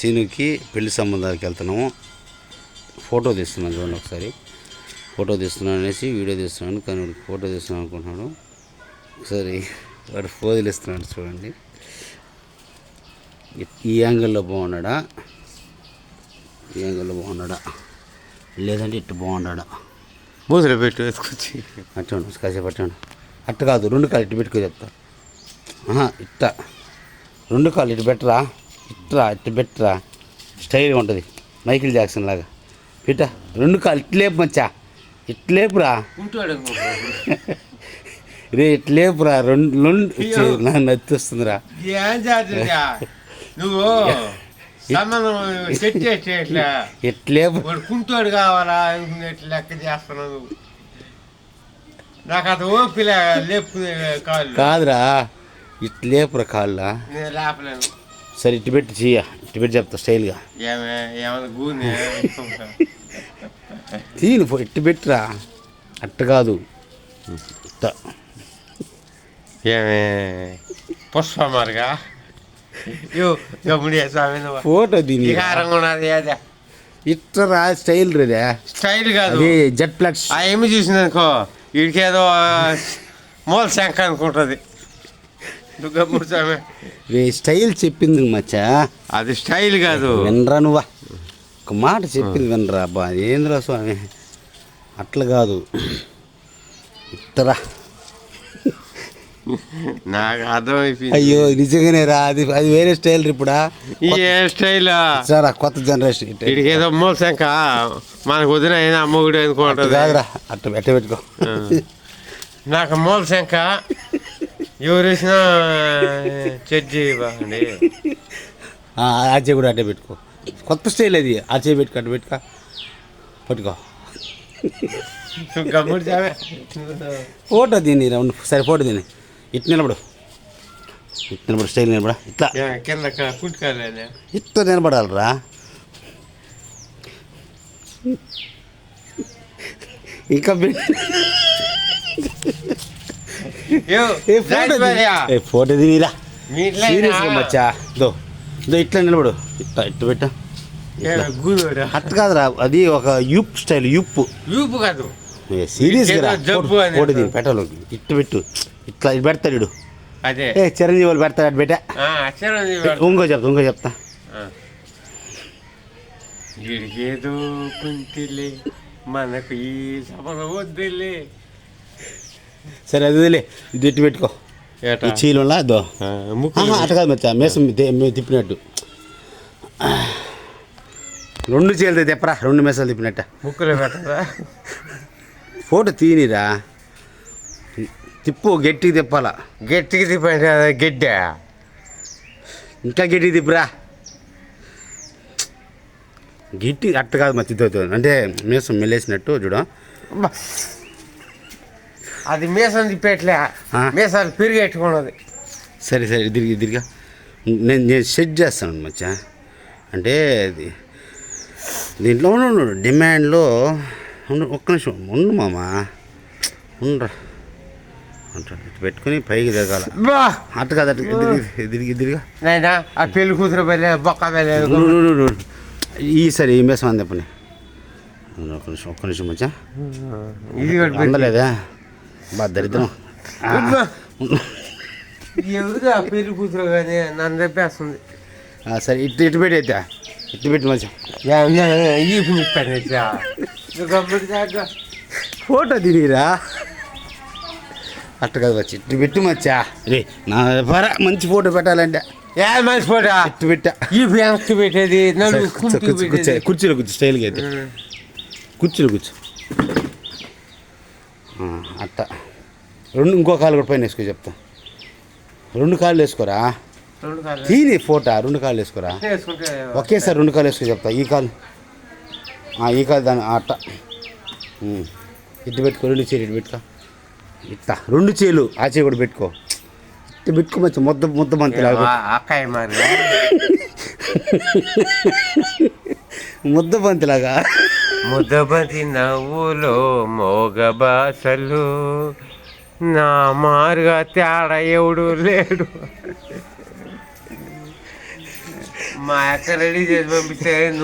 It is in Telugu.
సీనుకి పెళ్ళి సంబంధాలకు వెళ్తున్నాము. ఫోటో తీస్తున్నాను చూడండి ఒకసారి. ఫోటో తీస్తున్నాను అనేసి వీడియో తీస్తున్నాను కానీ వాడికి ఫోటో తీస్తున్నాను అనుకుంటున్నాను ఒకసారి వాడు ఫోజులు ఇస్తున్నాడు చూడండి. ఈ- యాంగిల్లో బాగున్నాడా? ఈ యాంగిల్లో బాగున్నాడా? లేదంటే ఇట్టు బాగున్నాడా? బూతులు పెట్టు ఎత్తుకొచ్చి అట్టండి కాసేపు అట్టండి అట్ట కాదు రెండు కాళ్ళు ఇటు పెట్టుకో చెప్తా. ఇట్ట. రెండు కాళ్ళు ఇటు పెట్టరా? ఇట్రా ఇటు పెట్టరా స్టైల్గా ఉంటుంది మైకిల్ జాక్సన్ లాగా. పిట్ట రెండు కాళ్ళు ఇటు లేపు మచ్చా. ఇటు లేపురా. ఉంటాడు రే ఇటు లేపురా. రెండు రెండు ఏం చేస్తుందా నువ్వు సంబంధం సెట్ చేస్తే ఎట్లా? ఇటు లేపు. వాడు కుంటోడు కావాలా? లెక్క చేస్తున్నావు నాకు అది ఓపిక కాళ్ళు. కాదురా. ఇటు లేపురా కాళ్ళ. లేపలేను. సరే ఇటు పెట్టి చెయ్య. ఇటు పెట్టి చెప్తా స్టైల్గా. ఏమే ఏమైనా గూని తీను పో, ఇటు పెట్టిరా అట్ట కాదు. ఇట్ట ఏమే పుష్పమారుగా? ఫోటో దీని. ఇట్రా స్టైల్ రేదే స్టైల్ కాదు. జెట్ ప్లస్ ఆ ఏమి చూసిందనుకో? వీడికేదో మూల శంఖ అనుకుంటుంది. స్వామి. రే స్టైల్ చెప్పింది మచ్చా? అది స్టైల్ కాదు. వినరా నువ్వా? ఒక మాట చెప్పింది వినరా అబ్బా ఏంద్రా స్వామి? అట్లా కాదు. ఇట్టరా నాకు అర్థమైపోయింది. అయ్యో నిజంగానే రా. అది అది వేరే స్టైల్ ఇప్పుడా? ఈ ఏ స్టైల్? సారా కొత్త జనరేషన్ వీడికి ఏదో మూల శంఖ మనకు వదిన అయినా అమ్మగుడు అట్ట అనుకుంటుంది ఎట్ట పెట్టుకో నాకు మూల శంఖ ఎవరు వేసినా చర్జి బాగుండి ఆ, ఆ చేయి కూడా అట్టే పెట్టుకో. కొత్త స్టైల్ అది. ఆ చేయి పెట్టుకో అట్ట పెట్టుకో. పట్టుకో. ఫోటో దీని రౌండ్ సరే ఫోటో దీని ఇటు నిలబడు. ఇటు నిలబడు స్టైల్ నిలబడ. ఇట్లా. ఇట్లా నిలబడాలిరా. ఇంకా ఏ ఫోటో సీరియస్గా మచ్చా. దో దో ఇట్లా నిలబడు. ఇట్లా ఇట్టు పెట్టా. అట్ట కాదురా అది ఒక యూప్ స్టైల్ యూప్. యూపు కాదు. ఏదో జబ్బు ఫోటో- దీని పెట్టాలి ఇట్టు పెట్టు. ఇట్లా ఇది పెడతాడు. అదే. ఏ చిరంజీవి వాళ్ళు పెడతాడు అటు పెట్టా. ఇంకో చెప్తా ఇంకో చెప్తా. కుంటిలే మనకు ఈ సభన వద్దులే. సరే అది వదిలే. ఇది ఇట్టు పెట్టుకో. ఈ చీలంలా అదో అట్ట కాదు మచ్చా మేసం తిప్పినట్టు. రెండు చీలతో తిప్పరా రెండు మేసాలు తిప్పినట్ట. ముక్కులో పెట్టదా ఫోటో తీనిరా. తిప్పు గట్టిగా తిప్పాలా. గట్టిగా తిప్పండి గడ్డ. ఇంకా గట్టిగా తిప్పురా. గట్టి అట్ట కాదు మచ్చితో అంటే మేసం మెల్లేసినట్టు చూడ. అది మీసం తిప్పేట్లే. మీసాలు పెరిగెట్టుకున్నది సరే సరే ఇదిరిగి ఇదిరిగా నేను నేను సెట్ చేస్తాను మచ్చా. అంటే ఇది దీంట్లో ఉండు డిమాండ్లో ఉండు ఒక్క నిమిషం ఉండు. మామ. ఉండరా. పెట్టుకొని పైకి దిగాల బా! అట్ట కాదు ఎదిరిగి ఎదిరిగా నాయనా ఆ పెళ్ళి కూతురు వెళ్ళే బొక్క వెళ్ళే ఉండు. ఈ సరే ఈ మేసం ఉండు, ఒక్క నిమిషం ఒక్క నిమిషం మచ్చా. ఇది అందలేదా? బా దరిద్రం. ఎవరు ఆ కూతురు కానీ నన్ను తెప్పేస్తుంది ఆ, సరే ఇటు ఇటు పెట్టి అయితే. ఇటు పెట్టి నిప్పాను ఫోటో తినిరా అట్ట కాదు వచ్చి ఇటు పెట్టు మచ్చా రే నా పర మంచి ఫోటో పెట్టాలంటే. ఏ మనిషి పోటా ఇటు పెట్టా. ఈ పెట్టేది కుర్చీలో కూర్చో స్టైల్గా అయితే. కుర్చీలో కూర్చో. అట్ట రెండు ఇంకో కాలు కూడా పైన వేసుకో చెప్తా. రెండు కాళ్ళు వేసుకోరా? తీని ఫోటో రెండు కాళ్ళు వేసుకోరా? ఒకేసారి రెండు కాళ్ళు వేసుకో చెప్తా. ఈ కాలు. ఈ కాలు దాని అట్ట. ఇటు పెట్టుకో రెండు చేలు ఇటు పెట్టుకో. ఇట్లా రెండు చేలు ఆ చేయి కూడా పెట్టుకో. ఇట్లా పెట్టుకో మంచి ముద్ద ముద్ద మంతి ముద్ద బంతి ముదబది నవ్వులో మోగ భాషలు నా మారుగా తేడా ఎవడు లేడు. మా అక్క రెడీ చేసి పంపిస్తే